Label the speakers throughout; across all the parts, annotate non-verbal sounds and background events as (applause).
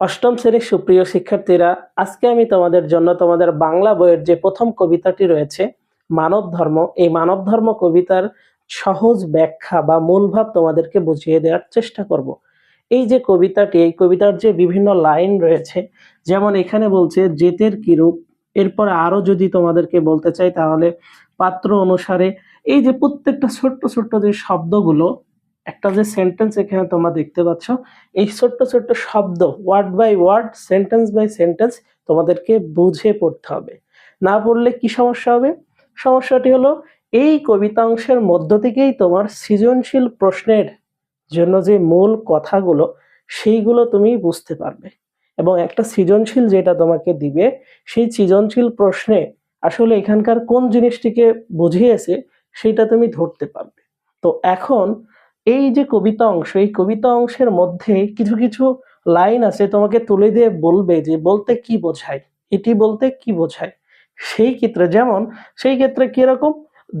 Speaker 1: অষ্টম শ্রেণির সুপ্রিয় শিক্ষার্থীরা, আজকে আমি তোমাদের জন্য তোমাদের বাংলা বইয়ের যে প্রথম কবিতাটি রয়েছে, মানব ধর্ম, এই মানব ধর্ম কবিতার সহজ ব্যাখ্যা বা মূল ভাব তোমাদেরকে বুঝিয়ে দেওয়ার চেষ্টা করব। এই যে কবিতাটি, এই কবিতার যে বিভিন্ন লাইন রয়েছে, যেমন এখানে বলছে, জেতের কিরূপ এরপর আরও যদি তোমাদেরকে বলতে চাই, তাহলে পাত্র অনুসারে এই যে প্রত্যেকটা ছোট্ট ছোট্ট যে শব্দগুলো একটা যে সেন্টেন্স এখানে তোমরা দেখতে পাচ্ছ, এই ছোট্ট ছোট্ট শব্দ word by word sentence by sentence তোমাদেরকে বুঝে পড়তে হবে। না পড়লে কি সমস্যা হবে? সমস্যাটি হলো, এই কবিতা অংশের মধ্য থেকেই তোমার সৃজনশীল প্রশ্নের জন্য যে মূল কথাগুলো, সেইগুলো তুমি বুঝতে পারবে। এবং একটা সৃজনশীল যেটা তোমাকে দিবে, সেই সৃজনশীল প্রশ্নে আসলে এখানকার কোন জিনিসটিকে বুঝিয়েছে, সেটা তুমি ধরতে পারবে। তো এখন এই যে কবিতা অংশ, এই কবিতা অংশের মধ্যে কিছু কিছু লাইন আছে, তোমাকে তুলে দিয়ে বলবে যে বলতে কি বোঝায়, এটি বলতে কি বোঝায়? সেই ক্ষেত্রে যেমন, সেই ক্ষেত্রে কীরকম?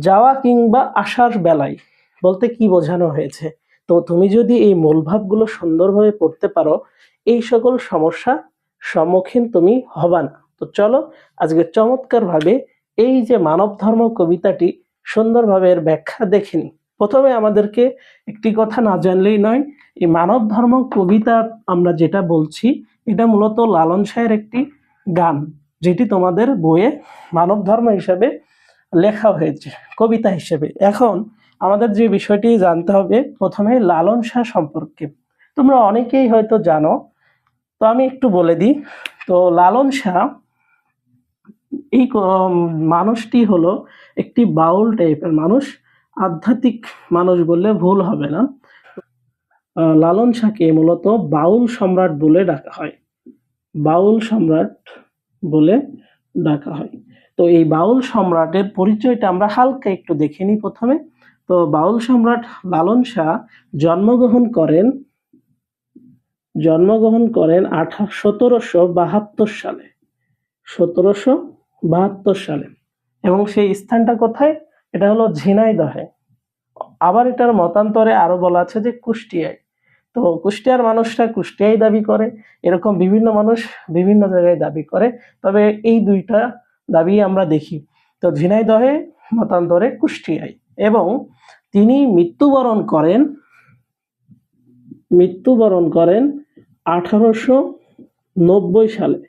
Speaker 1: যাওয়া কিংবা আসার বেলায় বলতে কি বোঝানো হয়েছে? তো তুমি যদি এই মূলভাবগুলো সুন্দরভাবে পড়তে পারো, এই সকল সমস্যা সম্মুখীন তুমি হবা না। তো চলো, আজকে চমৎকারভাবে এই যে মানব ধর্ম কবিতাটি সুন্দরভাবে এর ব্যাখ্যা দেখিনি প্রথমে আমাদেরকে একটি কথা না জানলেই নয়, এই মানব ধর্ম কবিতা আমরা যেটা বলছি, এটা মূলত লালন শাহের একটি গান, যেটি তোমাদের বইয়ে মানব ধর্ম হিসেবে লেখা হয়েছে, কবিতা হিসেবে। এখন আমাদের যে বিষয়টি জানতে হবে, প্রথমে লালন শাহ সম্পর্কে। তোমরা অনেকেই হয়তো জানো, তো আমি একটু বলে দিই, তো লালন শাহ এই মানুষটি হলো একটি বাউল টাইপের মানুষ। আধ্যাত্মিক মানুষ বললে ভুল হবে না। লালন শাহকে মূলত বাউল সম্রাট বলে ডাকা হয়। বাউল সম্রাট বলে ডাকা হয়। তো এই বাউল সম্রাটের পরিচয়টা আমরা হালকা একটু দেখে নিই প্রথমে। তো বাউল সম্রাট লালন শাহ জন্মগ্রহণ করেন জন্মগ্রহণ করেন আঠা সতেরোশো বাহাত্তর সালে। সতেরোশো বাহাত্তর সালে। এবং সেই স্থানটা কোথায়? এটা হলো ঝিনাইদহে আবার এটার মতান্তরে আরও বলা আছে যে কুষ্টিয়ায়। তো কুষ্টিয়ার মানুষরা কুষ্টিয়ায় দাবি করে, এরকম বিভিন্ন মানুষ বিভিন্ন জায়গায় দাবি করে, তবে এই দুইটা দাবি আমরা দেখি। তো ঝিনাইদহে মতান্তরে কুষ্টিয়ায় এবং তিনি মৃত্যুবরণ করেন মৃত্যুবরণ করেন আঠারোশো নব্বই সালে।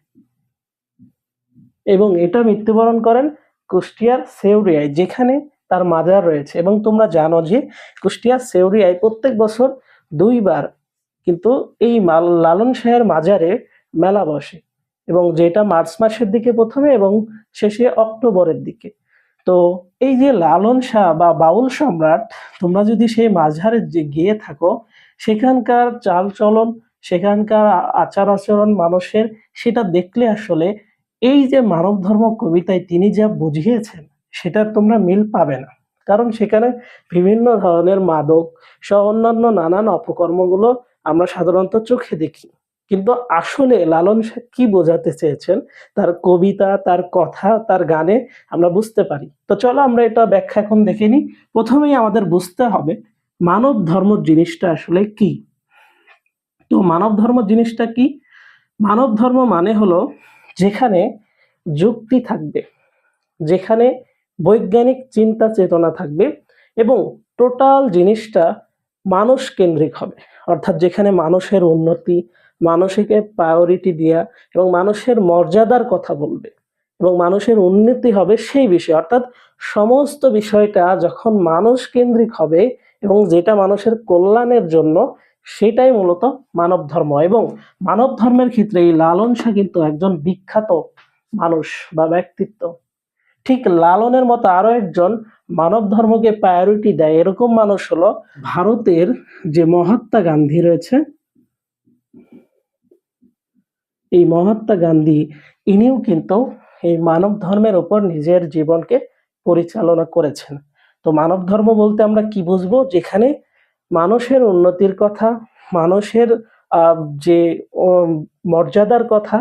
Speaker 1: এবং এটা মৃত্যুবরণ করেন কুষ্টিয়ার সেউরিয়ায়, যেখানে তার মাজার রয়েছে। এবং তোমরা জানো যে কুষ্টিয়ার সেউরিয়ায় প্রত্যেক বছর দুইবার কিন্তু এই লালন শাহের মাজারে মেলা বসে। এবং যেটা মার্চ মাসের দিকে প্রথমে এবং শেষে অক্টোবরের দিকে। তো এই যে লালন শাহ বা বাউল সম্রাট, তোমরা যদি সেই মাঝারে যে গিয়ে থাকো, সেখানকার চাল চলন সেখানকার আচার আচরণ মানুষের, সেটা দেখলে আসলে এই যে মানব ধর্ম কবিতায় তিনি যা বুঝিয়েছেন সেটার তোমরা মিল পাবে না। কারণ সেখানে বিভিন্ন ধরনের মাদক সহ অন্যান্য নানান অপকর্মগুলো আমরা সাধারণত চোখে দেখি। কিন্তু আসলে লালন শাহ কি বোঝাতে চেয়েছেন? তার কবিতা, তার কথা, তার গানে আমরা বুঝতে পারি। তো চলো আমরা এটা ব্যাখ্যা এখন দেখে নিই। প্রথমেই আমাদের বুঝতে হবে, মানব ধর্ম জিনিসটা আসলে কি? তো মানব ধর্ম জিনিসটা কি? মানব ধর্ম মানে হলো যেখানে যুক্তি থাকবে, যেখানে বৈজ্ঞানিক চিন্তা চেতনা থাকবে এবং টোটাল জিনিসটা মানুষ কেন্দ্রিক হবে। অর্থাৎ যেখানে মানুষের উন্নতি, মানুষকে প্রায়োরিটি দেওয়া এবং মানুষের মর্যাদার কথা বলবে এবং মানুষের উন্নতি হবে সেই বিষয়ে। অর্থাৎ সমস্ত বিষয়টা যখন মানুষ কেন্দ্রিক হবে এবং যেটা মানুষের কল্যাণের জন্য, সেটাই মূলত মানব ধর্ম এবং মানব ধর্মের ক্ষেত্রে এই লালন শাহ কিন্তু একজন বিখ্যাত মানুষ বা ব্যক্তিত্ব। ঠিক লালনের মতো আরও একজন মানব ধর্মকে প্রায়োরিটি দেয়। এরকম মানুষ হলো ভারতের যে মহাত্মা গান্ধী রয়েছে। এই মহাত্মা গান্ধী, ইনিও কিন্তু এই মানব ধর্মের উপর নিজের জীবনকে পরিচালনা করেছেন। তো মানব ধর্ম বলতে আমরা কি বুঝব? যেখানে মানুষের উন্নতির কথা, মানুষের যে মর্যাদার কথা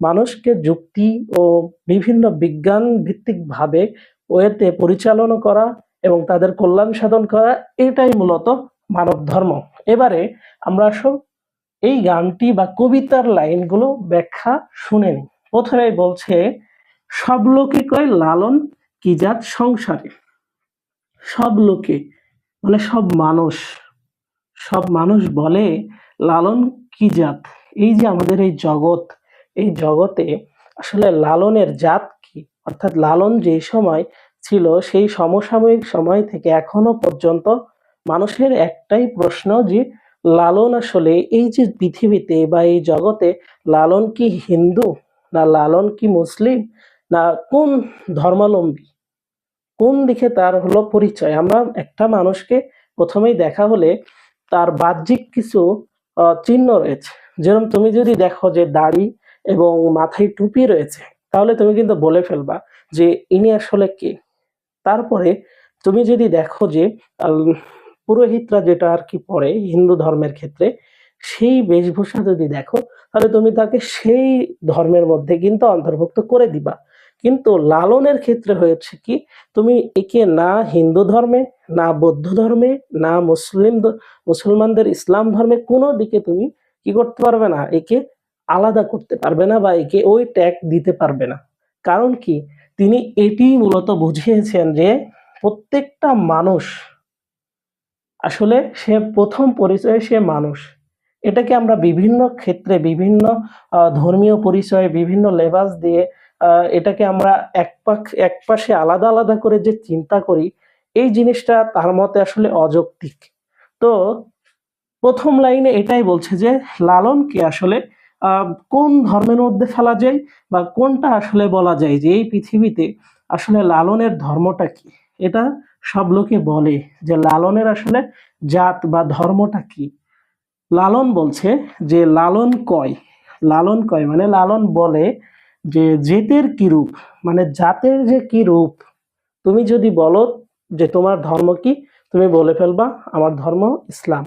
Speaker 1: মানুষকে যুক্তি ও বিভিন্ন বিজ্ঞান ভিত্তিক ভাবে ওয়েতে পরিচালনা করা এবং তাদের কল্যাণ সাধন করা, এটাই মূলত মানব ধর্ম। এবারে আমরা আসো এই গানটি বা কবিতার লাইনগুলো ব্যাখ্যা শুনেন প্রথমে বলছে, সব লোকে কয় লালন কি জাত সংসারে? সব লোকে মানে সব মানুষ সব মানুষ বলে লালন কি জাত? এই যে আমাদের এই জগৎ এই জগতে আসলে লালনের জাত কি? অর্থাৎ লালন যে সময় ছিল, সেই সমসাময়িক সময় থেকে এখনও পর্যন্ত মানুষের একটাই প্রশ্ন যে, লালন আসলে এই যে পৃথিবীতে বা এই জগতে লালন কি হিন্দু না লালন কি মুসলিম না কোন ধর্মাবলম্বী? কোন দিকে তার হলো পরিচয়? আমরা একটা মানুষকে প্রথমেই দেখা হলে তার বাহ্যিক কিছু চিহ্ন রয়েছে। যেরকম তুমি যদি দেখো যে দাড়ি এবং মাথায় টুপি রয়েছে, তাহলে তুমি কিন্তু বলে ফেলবা যে ইনি আসলে কে? তারপরে তুমি যদি দেখো যে পুরোহিতরা যেটা আর কি পরে হিন্দু ধর্মের ক্ষেত্রে, সেই বেশভূষা যদি দেখো, তাহলে তুমি তাকে সেই ধর্মের মধ্যে কিন্তু অন্তর্ভুক্ত করে দিবা। কিন্তু লালনের ক্ষেত্রে হয়েছে কি, তুমি একে না হিন্দু ধর্মে, না বৌদ্ধ ধর্মে, না মুসলিম মুসলমানদের ইসলাম ধর্মে কোনো দিকে তুমি কি করতে পারবে না, একে আলাদা করতে পারবে না বা একে ওই ট্যাগ দিতে পারবে না। কারণ কি? তিনি এটি মূলত বুঝিয়েছেন যে প্রত্যেকটা মানুষ আসলে সে প্রথম পরিচয়ে সে মানুষ। এটাকে আমরা বিভিন্ন ক্ষেত্রে, বিভিন্ন ধর্মীয় পরিচয়ে, বিভিন্ন লেবাস দিয়ে এটাকে আমরা এক পাক, এক পাশে আলাদা আলাদা করে যে চিন্তা করি, এই জিনিসটা তার মতে আসলে অযৌক্তিক। তো প্রথম লাইনে এটাই বলছে যে, লালনকে আসলে কোন ধর্মের মধ্যে ফেলা যায় বা কোনটা আসলে বলা যায় যে এই পৃথিবীতে আসলে লালনের ধর্মটা কি? এটা সব লোকে বলে যে লালনের আসলে জাত বা ধর্মটা কি? লালন বলছে যে লালন কয়? লালন কয় মানে লালন বলে যে জেতের কি রূপ? মানে জাতের যে কি রূপ? তুমি যদি বলো যে তোমার ধর্ম কি, তুমি বলে ফেলবা আমার ধর্ম ইসলাম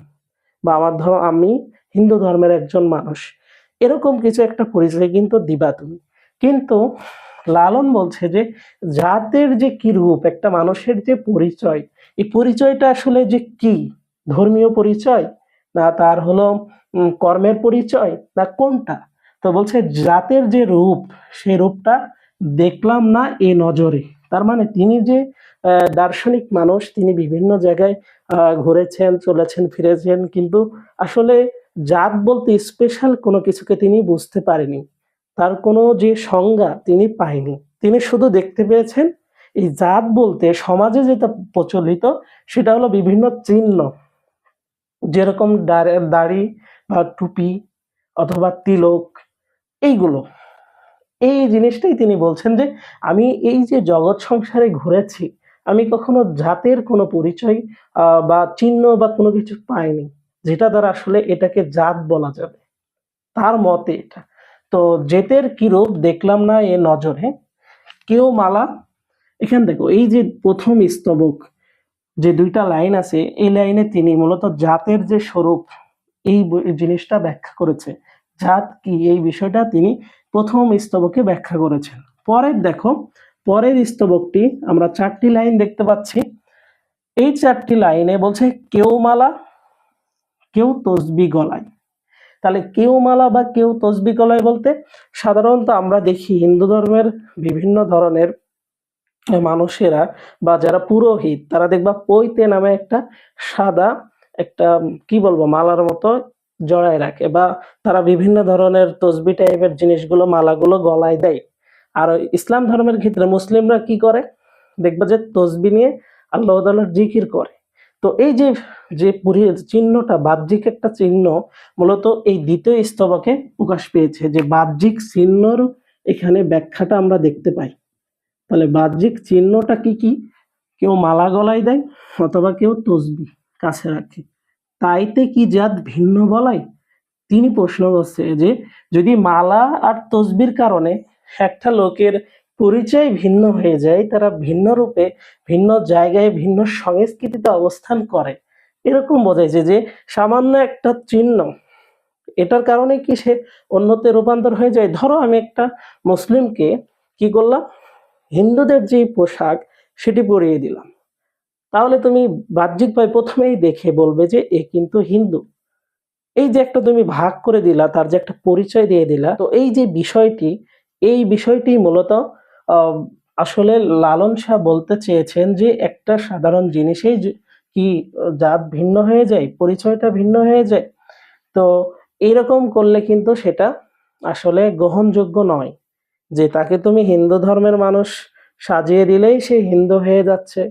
Speaker 1: বা আমার ধর্ম, আমি হিন্দু ধর্মের একজন মানুষ। এরকম কিছু একটা পরিচয় কিন্তু দিবা তুমি। কিন্তু লালন বলছে যে, জাতের যে কি রূপ, একটা মানুষের যে পরিচয়, এই পরিচয়টা আসলে যে কি? ধর্মীয় পরিচয়? না তার হলো কর্মের পরিচয়? না কোনটা? তো বলছে, জাতের যে রূপ সেই রূপটা দেখলাম না এ নজরে। তার মানে তিনি যে দার্শনিক মানুষ, তিনি বিভিন্ন জায়গায় ঘুরেছেন, চলেছেন, ফিরেছেন, কিন্তু আসলে জাত বলতে স্পেশাল কোনো কিছুকে তিনি বুঝতে পারেনি। তার কোনো যে সংজ্ঞা তিনি পায়নি। তিনি শুধু দেখতে পেয়েছেন, এই জাত বলতে সমাজে যেটা প্রচলিত, সেটা হলো বিভিন্ন চিহ্ন। যেরকম দাড়ি- বা টুপি অথবা তিলক, এইগুলো। এই জিনিসটাই তিনি বলছেন যে, আমি এই যে জগৎ সংসারে ঘুরেছি, আমি কখনো জাতের কোনো পরিচয় বা চিহ্ন বা কোনো কিছু পাইনি। যেটা দ্বারা আসলে এটাকে জাত বলা যাবে। তার মতে এটা। তো জেতের কি রূপ দেখলাম না এ নজরে। কেউ মালা, এখানে দেখো, এই যে প্রথম স্তবক, যে দুইটা লাইন আছে, এই লাইনে তিনি মূলত জাতের যে স্বরূপ এই জিনিসটা ব্যাখ্যা করেছে। জাত কি, এই বিষয়টা তিনি প্রথম স্তবকে ব্যাখ্যা করেছেন। পরের দেখো, পরের স্তবকটি আমরা চারটি লাইন দেখতে পাচ্ছি। এই চারটি লাইনে বলছে কেউ মালা কেউ তসবি গলায়। তাহলে কেউ মালা বা কেউ তসবি গলায় বলতে সাধারণত আমরা দেখি হিন্দু ধর্মের বিভিন্ন ধরনের মানুষেরা বা যারা পুরোহিত, তারা দেখবা পৈতে নামে একটা সাদা একটা, কি বলব, মালার মতো জড়ায় রাখে বা তারা বিভিন্ন ধরনের তসবি টাইপের জিনিসগুলো, মালাগুলো গলায় দেয়। আর ইসলাম ধর্মের ক্ষেত্রে মুসলিমরা কি করে? দেখবা যে তসবি নিয়ে আল্লাহ জিকির করে। তো এই যে যে পুরি- চিহ্নটা, বাহ্যিক একটা চিহ্ন, মূলত এই দ্বিতীয় স্তবকে প্রকাশ পেয়েছে যে বাহ্যিক চিহ্নর এখানে ব্যাখ্যাটা আমরা দেখতে পাই। তাহলে বাহ্যিক চিহ্নটা কি কি? কেউ মালা গলায় দেয় অথবা কেউ তসবি কাছে রাখে। তাইতে কি জাত ভিন্ন বলাই? তিনি প্রশ্ন করছে যে, যদি মালা আর তসবির কারণে একটা লোকের পরিচয় ভিন্ন হয়ে যায়, তারা ভিন্ন রূপে, ভিন্ন জায়গায়, ভিন্ন সংস্কৃতিতে অবস্থান করে। এরকম বোঝাইছে যে সামান্য একটা চিহ্ন, এটার কারণে কি সে অন্যতে রূপান্তর হয়ে যায়? ধরো আমি একটা মুসলিমকে কি করলাম? হিন্দুদের যে পোশাক, সেটি পরিয়ে দিলাম। তাহলে তুমি বাহ্যিকভাবে প্রথমেই দেখে বলবে যে, এ কিন্তু হিন্দু। এই যে একটা তুমি ভাগ করে দিলা, তার যে একটা পরিচয় দিয়ে দিলা, তো এই যে বিষয়টি, এই বিষয়টি মূলত আসলে লালন শাহ বলতে চেয়েছেন যে একটা সাধারণ জিনিসেই কি জাত ভিন্ন হয়ে যায়, পরিচয়টা ভিন্ন হয়ে যায়। তো এইরকম করলে কিন্তু সেটা আসলে গ্রহণযোগ্য নয় যে তাকে তুমি হিন্দু ধর্মের মানুষ সাজিয়ে দিলেই সে হিন্দু হয়ে যাচ্ছে।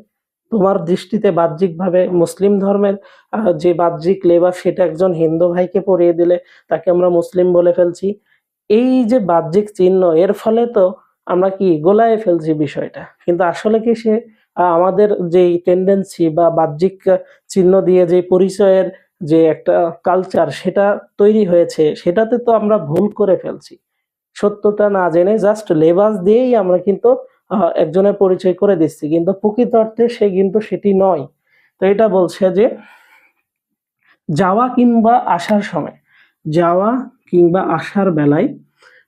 Speaker 1: তোমার দৃষ্টিতে বাহ্যিকভাবে মুসলিম ধর্মের যে বাহ্যিক লেবাস সেটা একজন হিন্দু ভাইকে পরিয়ে দিলে তাকে আমরা মুসলিম বলে ফেলছি। এই যে বাহ্যিক চিহ্ন, এর ফলে তো আমরা কি গোলায় ফেলছি বিষয়টা? কিন্তু আসলে কি সে আমাদের যে টেন্ডেন্সি বা বাহ্যিক চিহ্ন দিয়ে যে পরিচয়ের যে একটা কালচার সেটা তৈরি হয়েছে, সেটাতে তো আমরা ভুল করে ফেলছি। সত্যটা না জেনে জাস্ট লেবাস দিয়েই আমরা কিন্তু একজনের পরিচয় করে দিচ্ছি। কিন্তু প্রকৃত অর্থে সে কিন্তু সেটি নয়। তো এটা বলছে যে, যাওয়া কিংবা আসার সময়, যাওয়া কিংবা আসার বেলায়,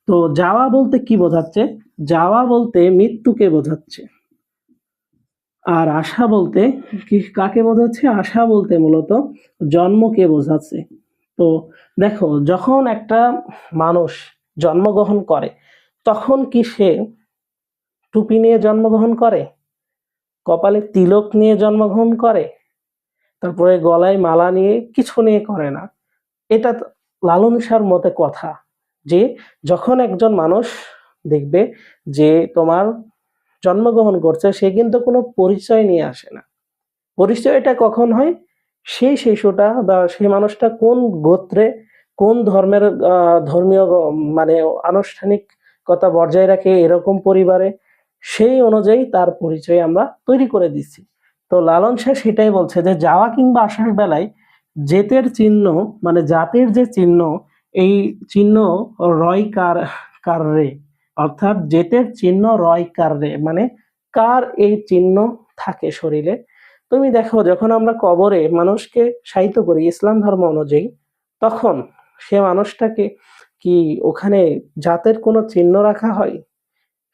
Speaker 1: তো যাওয়া বলতে কি বোঝাচ্ছে? যাওয়া বলতে মৃত্যুকে বোঝাচ্ছে। আর আশা বলতে কি, কাকে বোঝাচ্ছে? আশা বলতে মূলত জন্মকে বোঝাচ্ছে। তো দেখো, যখন একটা মানুষ জন্মগ্রহণ করে, তখন কি সে টুপি নিয়ে জন্মগ্রহণ করে? কপালে তিলক নিয়ে জন্মগ্রহণ করে? তারপরে গলায় মালা নিয়ে কিছু নিয়ে করে না। এটা লালন মতে কথা যে, যখন একজন মানুষ দেখবে যে তোমার জন্মগ্রহণ করছে, সে কিন্তু কোনো পরিচয় নিয়ে আসে না। পরিচয়টা কখন হয়? সেই শিশুটা বা সেই মানুষটা কোন গোত্রে, কোন ধর্মের ধর্মীয় মানে আনুষ্ঠানিকতা বজায় রাখে এরকম পরিবারে, সেই অনুযায়ী তার পরিচয় আমরা তৈরি করে দিচ্ছি। তো লালন শাহ সেটাই বলছে যে, যাওয়া কিংবা আসার বেলায় জেতের চিহ্ন মানে জাতির যে চিহ্ন, এই চিহ্ন রয় কার কার রে? অর্থাৎ জেতের চিহ্ন রয় কার রে মানে কার এই চিহ্ন থাকে শরীরে? তুমি দেখো, যখন আমরা কবরে মানুষকে সাহিত্য করি ইসলাম ধর্ম অনুযায়ী, তখন সে মানুষটাকে কি ওখানে জাতের কোনো চিহ্ন রাখা হয়?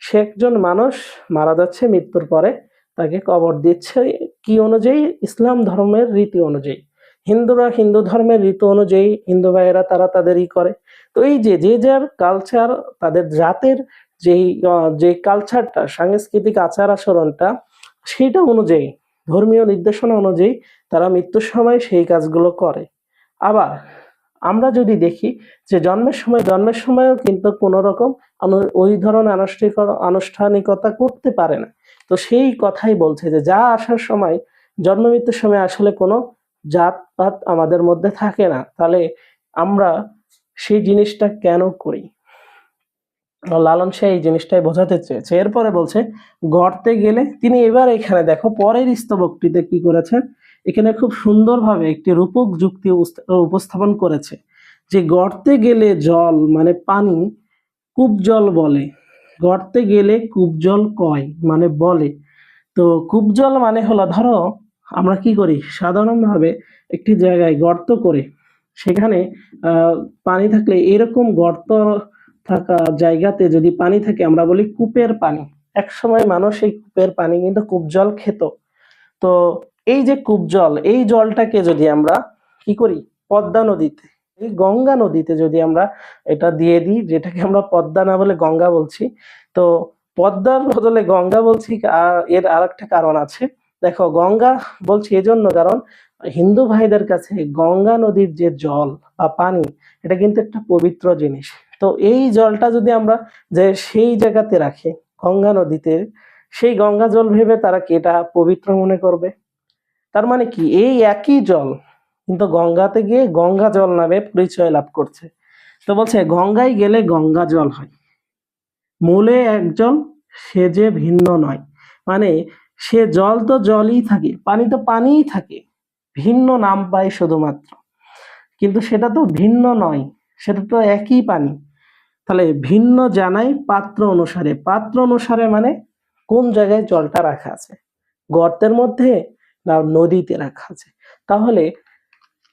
Speaker 1: সে একজন মানুষ মারা যাচ্ছে, মৃত্যুর পরে তাকে কবর দিচ্ছে কি অনুযায়ী? ইসলাম ধর্মের রীতি অনুযায়ী। হিন্দুরা হিন্দু ধর্মের ঋতু অনুযায়ী হিন্দু ভাইয়েরা তারা তাদেরই করে। তো এই যে যে যার কালচার তাদের জাতের যেই যে কালচারটা সাংস্কৃতিক আচার আচরণটা, সেটা অনুযায়ী, ধর্মীয় নির্দেশনা অনুযায়ী তারা মৃত্যুর সময় সেই কাজগুলো করে। আবার আমরা যদি দেখি যে জন্মের সময়, জন্মের সময়ও কিন্তু কোনো রকম ওই ধরনের আনুষ্ঠানিক, আনুষ্ঠানিকতা করতে পারে না। তো সেই কথাই বলছে যে, যা আসার সময় জন্ম মৃত্যুর সময় আসলে কোনো জাতপাত আমাদের মধ্যে থাকে না, তাহলে আমরা সেই জিনিসটা কেন করি? লালন শাহ এই জিনিসটাই বোঝাতে চেয়েছে। এরপরে বলছে গর্তে গেলে তিনি এবার এখানে দেখো, পরের স্তবকটিতে কি করেছেন এখানে খুব সুন্দরভাবে একটি রূপক যুক্তি উপস্থাপন করেছে যে গর্তে গেলে জল মানে পানি, কূপ জল বলে। গর্তে গেলে কূপ জল কয় মানে বলে। তো কূপ জল মানে হলো ধরো আমরা কি করি? সাধারণভাবে একটি জায়গায় গর্ত করে সেখানে পানি থাকলে এরকম গর্ত থাকা জায়গাতে যদি পানি থাকে, আমরা বলি কূপের পানি। এক সময় মানুষ এই কূপের পানি কিন্তু কূপ জল খেত। তো এই যে কূপ জল, এই জলটাকে যদি আমরা কি করি? পদ্মা নদীতে, এই গঙ্গা নদীতে যদি আমরা এটা দিয়ে দিই, যেটাকে আমরা পদ্মা না বলে গঙ্গা বলছি, তো পদ্মার বদলে গঙ্গা বলছি এর আর এর আরেকটা কারণ আছে। দেখো, গঙ্গা বলছি এজন্য কারণ হিন্দু ভাইদের কাছে গঙ্গা নদীর যে জল বা পানি, এটা কিন্তু একটা পবিত্র জিনিস। তো এই জলটা যদি আমরা যে সেই জায়গাতে রাখি, গঙ্গা নদীতে, সেই গঙ্গা জল ভেবে তারা কি এটা পবিত্র মনে করবে? তার মানে কি? এই একই জল, কিন্তু গঙ্গাতে গিয়ে গঙ্গা জল নামে পরিচয় লাভ করছে। তো বলছে, গঙ্গায় গেলে গঙ্গা জল হয়। মূলে একজন সে যে ভিন্ন নয়। মানে সে জল তো জলই থাকে, পানি তো পানিই থাকে, ভিন্ন নাম পায় শুধুমাত্র। কিন্তু সেটা তো ভিন্ন নয়, সেটা তো একই পানি। তাহলে ভিন্ন জানাই পাত্র অনুসারে পাত্র অনুসারে মানে কোন জায়গায় জলটা রাখা আছে? গর্তের মধ্যে না নদীতে রাখা আছে? তাহলে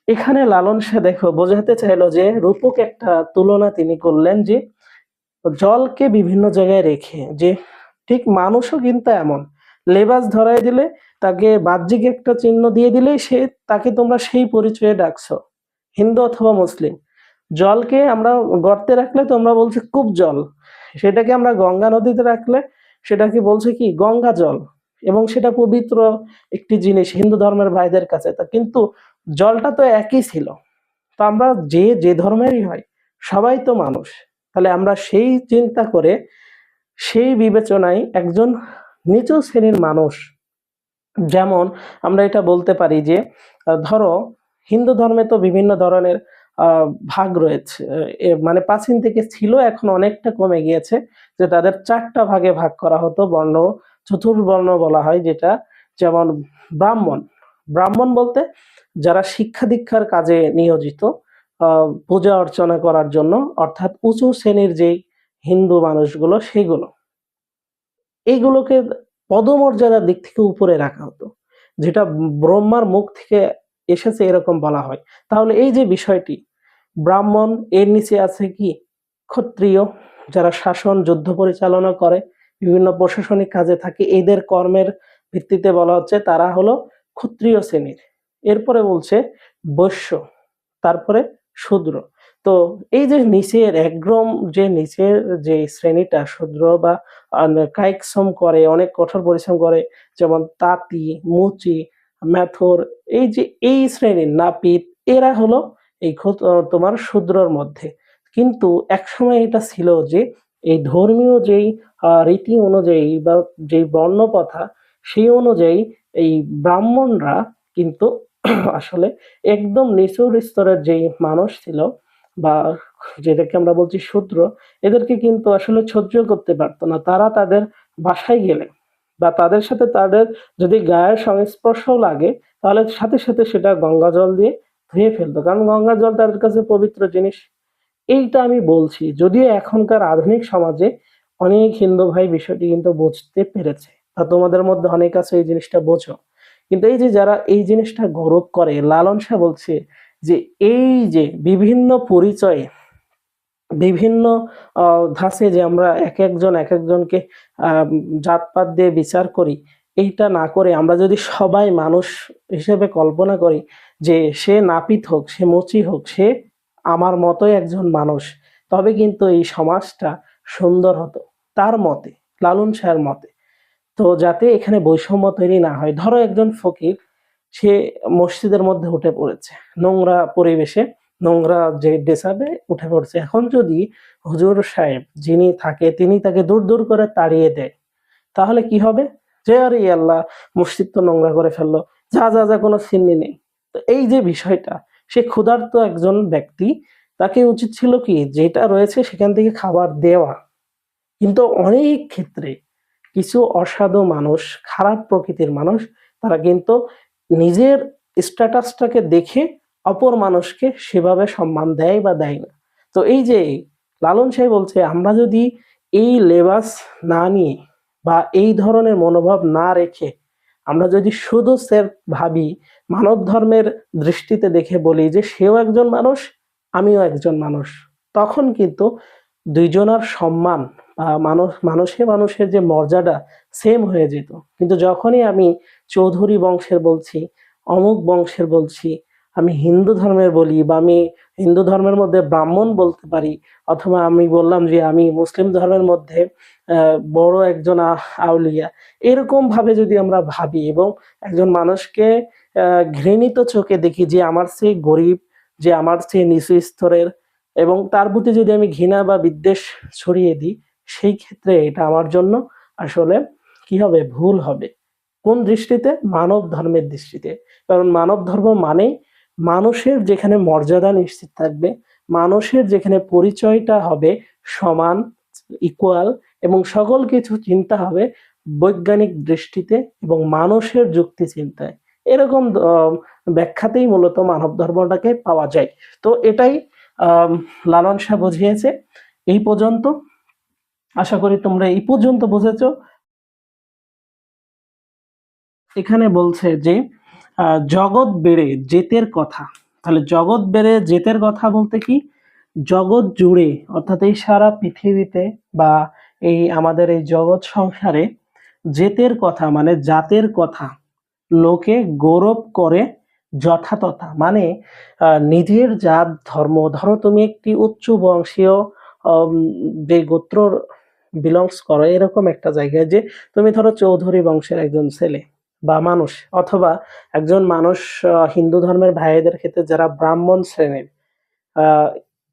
Speaker 1: এখানে লালন সে দেখো, বোঝাতে চাইলো যে রূপক একটা তুলনা তিনি করলেন যে জলকে বিভিন্ন জায়গায় রেখে, যে ঠিক মানুষও কিন্তু এমন লেবাস ধরাই দিলে, তাকে বাহ্যিক একটা চিহ্ন দিয়ে দিলেই সে, তাকে তোমরা সেই পরিচয়ে ডাকছো। হিন্দু অথবা মুসলিম। জলকে আমরা গর্তে রাখলে তোমরা বলছে কূপ জল। সেটাকে আমরা গঙ্গা নদীতে রাখলে সেটাকে বলছে কি? গঙ্গা জল। এবং সেটা পবিত্র একটি জিনিস হিন্দু ধর্মের ভাইদের কাছে। তা কিন্তু জলটা তো একই ছিল। তো আমরা যে যে ধর্মেরই হয়, সবাই তো মানুষ। তাহলে আমরা সেই চিন্তা করে, সেই বিবেচনায় একজন নিচু শ্রেণির মানুষ। যেমন আমরা এটা বলতে পারি যে ধরো, হিন্দু ধর্মে তো বিভিন্ন ধরনের ভাগ রয়েছে। মানে প্রাচীন থেকে ছিল, এখন অনেকটা কমে গিয়েছে যে, তাদের চারটা ভাগে ভাগ করা হতো, বর্ণ, চতুর্বর্ণ বলা হয় যেটা। যেমন ব্রাহ্মণ ব্রাহ্মণ বলতে যারা শিক্ষা দীক্ষার কাজে নিয়োজিত পূজা অর্চনা করার জন্য, অর্থাৎ উঁচু শ্রেণির যেই হিন্দু মানুষগুলো, সেগুলো। এইগুলোকে পদমর্যাদার দিক থেকে উপরে রাখা হতো। যেটা ব্রহ্মার মুখ থেকে এসেছে এরকম বলা হয়। তাহলে এই যে বিষয়টি, ব্রাহ্মণ এর নিচে আছে কি? ক্ষত্রিয়, যারা শাসন, যুদ্ধ পরিচালনা করে, বিভিন্ন প্রশাসনিক কাজে থাকে, এদের কর্মের ভিত্তিতে বলা হচ্ছে তারা হলো ক্ষত্রিয় শ্রেণির। এরপরে বলছে বৈশ্য, তারপরে শূদ্র। তো এই যে নিচের একগ্রম যে নিচের যে শ্রেণীটা শূদ্র বা কায়িক শ্রম করে, অনেক কঠোর পরিশ্রম করে, যেমন তাঁতি, মুচি মেথর এই যে এই শ্রেণির নাপিত, এরা হলো এই তোমার শূদ্রর মধ্যে। কিন্তু একসময় এটা ছিল যে এই ধর্মীয় যেই রীতি অনুযায়ী বা যেই বর্ণপ্রথা, সেই অনুযায়ী এই ব্রাহ্মণরা কিন্তু (clears throat) আসলে একদম নিচুর স্তরের যেই মানুষ ছিল বা যেটাকে আমরা বলছি শূদ্র এদেরকে কিন্তু আসলে সহ্য করতে পারতো না। তারা তাদের বাসায় গেলে বা তাদের সাথে তাদের যদি গায়ের সংস্পর্শ লাগে, তাহলে সাথে সাথে সেটা গঙ্গা জল দিয়ে ধুয়ে ফেলতো। কারণ গঙ্গা জল তাদের কাছে পবিত্র জিনিস। এইটা আমি বলছি, যদিও এখনকার আধুনিক সমাজে অনেক হিন্দু ভাই বিষয়টি কিন্তু বুঝতে পেরেছে বা তোমাদের মধ্যে অনেক আছে এই জিনিসটা বোঝো। কিন্তু এই যে যারা এই জিনিসটা গৌরব করে, লালন শাহ বলছে যে এই যে বিভিন্ন পরিচয়ে, বিভিন্ন ধাঁচে যে আমরা এক একজন এক একজনকে জাতপাত দিয়ে বিচার করি, এইটা না করে আমরা যদি সবাই মানুষ হিসেবে কল্পনা করি যে সে নাপিত হোক, সে মুচি হোক, সে আমার মতোই একজন মানুষ, তবে কিন্তু এই সমাজটা সুন্দর হতো তার মতে, লালন শাহের মতে। তো যাতে এখানে বৈষম্য তৈরি না হয়, ধরো একজন ফকির সে মসজিদের মধ্যে উঠে পড়েছে। নোংরা পরিবেশে, নোংরা যে ডেসাবে উঠে পড়ছে। এখন যদি হুজুর সাহেব যিনি থাকে, তিনি তাকে দূর দূর করে তাড়িয়ে দেয়, তাহলে কি হবে? যে আরে আল্লাহ, মসজিদ তো নোংরা করে ফেলল, যা যা যা, কোনো চিন্নি নেই। তো এই যে বিষয়টা, সে ক্ষুধার্ত একজন ব্যক্তি, তাকে উচিত ছিল কি, যেটা রয়েছে সেখান থেকে খাবার দেওয়া। কিন্তু অনেক ক্ষেত্রে কিছু অসাধু মানুষ, খারাপ প্রকৃতির মানুষ, তারা কিন্তু নিজের স্ট্যাটাসটাকে দেখে অপর মানুষকে সেভাবে সম্মান দেয় বা দেয় না। তো এই যে লালন সাহেব বলছে, আমরা যদি এই লেবাস না নিয়ে বা এই ধরনের মনোভাব না রেখে আমরা যদি শুধু সের ভাবি, মানব ধর্মের দৃষ্টিতে দেখে বলি যে সেও একজন মানুষ, আমিও একজন মানুষ, তখন কিন্তু দুইজনার সম্মান বা মানুষ, মানুষে মানুষের যে মর্যাদা সেম হয়ে যেত। কিন্তু যখনই আমি চৌধুরী বংশের বলছি, অমুক বংশের বলছি, আমি হিন্দু ধর্মের বলি বা আমি হিন্দু ধর্মের মধ্যে ব্রাহ্মণ বলতে পারি, অথবা আমি বললাম যে আমি মুসলিম ধর্মের মধ্যে বড় একজন আউলিয়া। এরকম ভাবে যদি আমরা ভাবি এবং একজন মানুষকে ঘৃণিত চোখে দেখি যে আমার চেয়ে গরিব, যে আমার সে নিচু স্তরের, এবং তার প্রতি যদি আমি ঘৃণা বা বিদ্বেষ ছড়িয়ে দিই, সেই ক্ষেত্রে এটা আমার জন্য আসলে কি হবে? ভুল হবে। কোন দৃষ্টিতে? মানব ধর্মের দৃষ্টিতে। কারণ মানব ধর্ম মানে মানুষের যেখানে মর্যাদা নিশ্চিত থাকবে, মানুষের যেখানে পরিচয়টা হবে সমান ইকুয়াল এবং সকল কিছু চিন্তা হবে বৈজ্ঞানিক দৃষ্টিতে এবং মানুষের যুক্তি চিন্তায়। এরকম ব্যাখ্যাতেই মূলত মানব ধর্মটাকে পাওয়া যায়। তো এটাই লালন শাহ বুঝিয়েছে। এই পর্যন্ত। আশা করি তোমরা এই পর্যন্ত বুঝেছ। এখানে বলছে যে জগৎ বেড়ে জেতের কথা। তাহলে জগৎ বেড়ে জেতের কথা বলতে কি? জগৎ জুড়ে, অর্থাৎ এই সারা পৃথিবীতে বা এই আমাদের এই জগৎ সংসারে জেতের কথা মানে জাতের কথা, লোকে গৌরব করে যথাতথা। মানে নিজের জাত, ধর্ম, ধরো তুমি একটি উচ্চ বংশীয় যে গোত্র বিলংস করো, এরকম একটা জায়গায় যে তুমি ধরো চৌধুরী বংশের একজন ছেলে। বা মানুষ অথবা একজন মানুষ হিন্দু ধর্মের ভাইদের ক্ষেত্রে যারা ব্রাহ্মণ শ্রেণির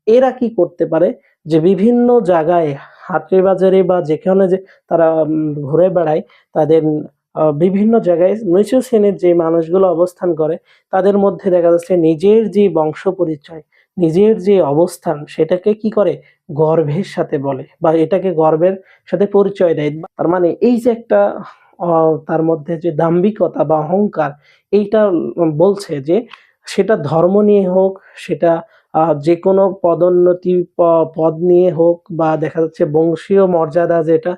Speaker 1: এরা কি করতে পারে যে বিভিন্ন জায়গায় হাটে বাজারে বা যেখানে যে তারা ঘুরে বেড়ায়, তাদের বিভিন্ন জায়গায় নিচু শ্রেণির যে মানুষগুলো অবস্থান করে, তাদের মধ্যে দেখা যাচ্ছে নিজের যে বংশ পরিচয়, নিজের যে অবস্থান, সেটাকে কি করে গর্বের সাথে বলে বা এটাকে গর্বের সাথে পরিচয় দেয়। তার মানে এই যে একটা তার মধ্যে যে দাম্ভিকতা বা অহংকার, এইটা বলছে যে সেটা ধর্ম নিয়ে হোক, সেটা যে কোনো পদোন্নতি পদ নিয়ে হোক বা দেখা যাচ্ছে বংশীয় মর্যাদা যেটা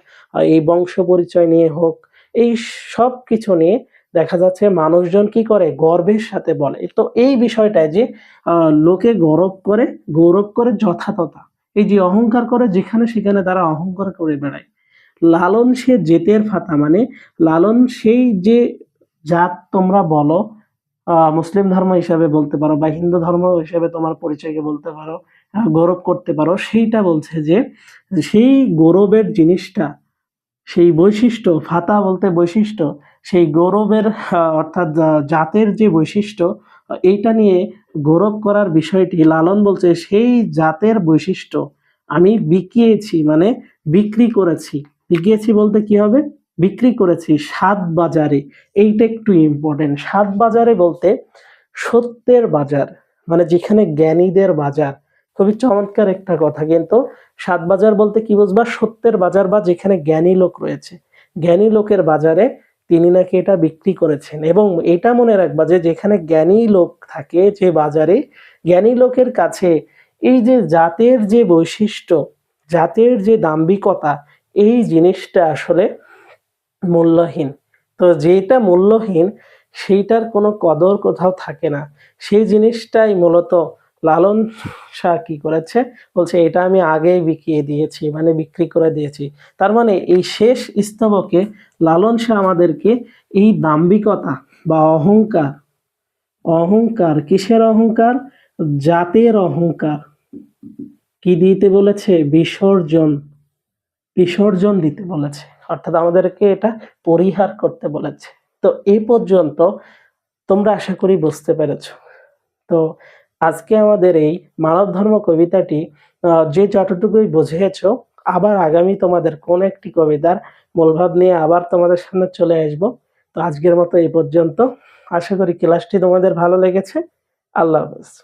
Speaker 1: এই বংশ পরিচয় নিয়ে হোক, এই সব কিছু নিয়ে দেখা যাচ্ছে মানুষজন কি করে? গর্বের সাথে বলে। তো এই বিষয়টায় যে লোকে গৌরব করে গৌরব করে যথাতথা। এই যে অহংকার করে যেখানে সেখানে তারা অহংকার করে বেড়ায়। লালন সে জেতের ফাতা মানে লালন সেই যে জাত তোমরা বলো মুসলিম ধর্ম হিসাবে বলতে পারো বা হিন্দু ধর্ম হিসাবে তোমার পরিচয়কে বলতে পারো গৌরব করতে পারো, সেইটা বলছে যে সেই গৌরবের জিনিসটা, সেই বৈশিষ্ট্য, ফাতা বলতে বৈশিষ্ট্য, সেই গৌরবের অর্থাৎ জাতের যে বৈশিষ্ট্য, এইটা নিয়ে গৌরব করার বিষয়টি লালন বলছে সেই জাতের বৈশিষ্ট্য আমি বিকিয়েছি মানে বিক্রি করেছি। বিকিয়েছি বলতে কি হবে? বিক্রি করেছি সাত বাজারে। এইটা একটু ইম্পর্টেন্ট সাত বাজারে বলতে সত্যের বাজার মানে যেখানে জ্ঞানীদের বাজার। খুবই চমৎকার একটা কথা। কিন্তু সাত বাজার বলতে কি বুঝবা? সত্যের বাজার বা যেখানে জ্ঞানী লোক রয়েছে। জ্ঞানী লোকের বাজারে তিনি নাকি এটা বিক্রি করেছেন। এবং এটা মনে রাখবা যে যেখানে জ্ঞানী লোক থাকে যে বাজারে, জ্ঞানী লোকের কাছে এই যে জাতের যে বৈশিষ্ট্য, জাতের যে দাম্ভিকতা এই জিনিসটা আসলে মূল্যহীন। তো যেটা মূল্যহীন, সেইটার কোনো কদর কোথাও থাকে না। সেই জিনিসটাই মূলত লালন শাহ কী করেছে? বলছে, এটা আমি আগেই বিকিয়ে দিয়েছি মানে বিক্রি করে দিয়েছি। তার মানে এই শেষ স্তবকে লালন শাহ আমাদেরকে এই দাম্ভিকতা বা অহংকার অহংকার, কিসের অহংকার? জাতের অহংকার। কি দিতে বলেছে? বিসর্জন বিসর্জন দিতে বলেছে। অর্থাৎ আমাদেরকে এটা পরিহার করতে বলেছে। তো এই পর্যন্ত তোমরা আশা করি বুঝতে পেরেছ। তো আজকে আমাদের এই মানব ধর্ম কবিতাটি যে যতটুকুই বুঝিয়েছো, আবার আগামী তোমাদের কোন একটি কবিতার মূলভাব নিয়ে আবার তোমাদের সামনে চলে আসব। তো আজকের মতো এই পর্যন্ত। আশা করি ক্লাসটি তোমাদের ভালো লেগেছে। আল্লাহ হাফেজ।